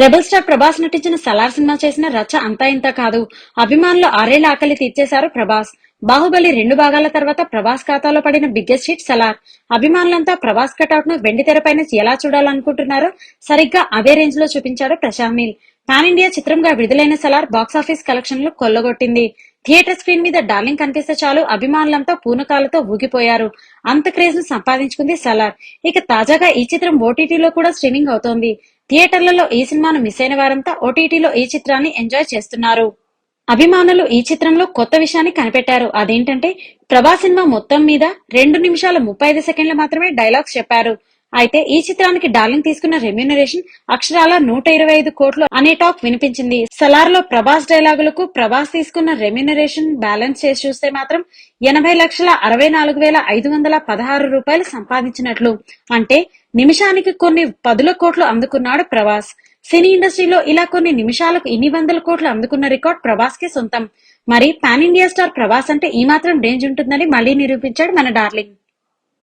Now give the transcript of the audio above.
Rebel star Prabhas నటించిన Salaar cinema చేసిన రచ్చ అంతా ఇంత కాదు. అభిమానులు ఆరేళ్ళ ఆకలి తీర్చేశారు ప్రభాస్. బాహుబలి రెండు భాగాల తర్వాత ప్రభాస్ ఖాతాలో పడిన బిగ్గెస్ట్ హిట్ సలార్. అభిమానులంతా ప్రభాస్ కటౌట్ను వెండి తెరపైన ఎలా చూడాలనుకుంటున్నారో సరిగ్గా అదే రేంజ్లో చూపించాడు ప్రశాంత్. నీల్ పాన్ ఇండియా చిత్రంగా విడుదలైన సలార్ బాక్సాఫీస్ కలెక్షన్లు కొల్లగొట్టింది. థియేటర్ స్క్రీన్ మీద డార్లింగ్ కనిపిస్తే చాలు అభిమానులంతా పూనకాలతో ఊగిపోయారు. అంత క్రేజ్ను సంపాదించుకుంది సలార్. ఇక తాజాగా ఈ చిత్రం ఓటీటీలో కూడా స్ట్రీమింగ్ అవుతోంది. థియేటర్లలో ఈ సినిమాను మిస్ అయిన వారంతా ఓటీటీలో ఈ చిత్రాన్ని ఎంజాయ్ చేస్తున్నారు. అభిమానులు ఈ చిత్రంలో కొత్త విషయాన్ని కనిపెట్టారు. అదేంటంటే ప్రభాస్ సినిమా మొత్తం మీద రెండు నిమిషాల ముప్పై ఐదు సెకండ్లు మాత్రమే డైలాగ్స్ చెప్పారు. అయితే ఈ చిత్రానికి డార్లింగ్ తీసుకున్న రెమ్యూనరేషన్ అక్షరాల నూట ఇరవై ఐదు కోట్లు అనే టాక్ వినిపించింది. సలార్లో ప్రభాస్ డైలాగులకు ప్రభాస్ తీసుకున్న రెమ్యూనరేషన్ బ్యాలెన్స్ చేసి చూస్తే మాత్రం ఎనభై లక్షల అరవై నాలుగు వేల ఐదు వందల పదహారు రూపాయలు సంపాదించినట్లు. అంటే నిమిషానికి కొన్ని పదుల కోట్లు అందుకున్నాడు ప్రభాస్. సినీ ఇండస్ట్రీలో ఇలా కొన్ని నిమిషాలకు ఇన్ని వందల కోట్లు అందుకున్న రికార్డ్ ప్రభాస్కి సొంతం. మరి పాన్ ఇండియా స్టార్ ప్రభాస్ అంటే ఈ మాత్రం రేంజ్ ఉంటుందని మళ్ళీ నిరూపించాడు మన డార్లింగ్.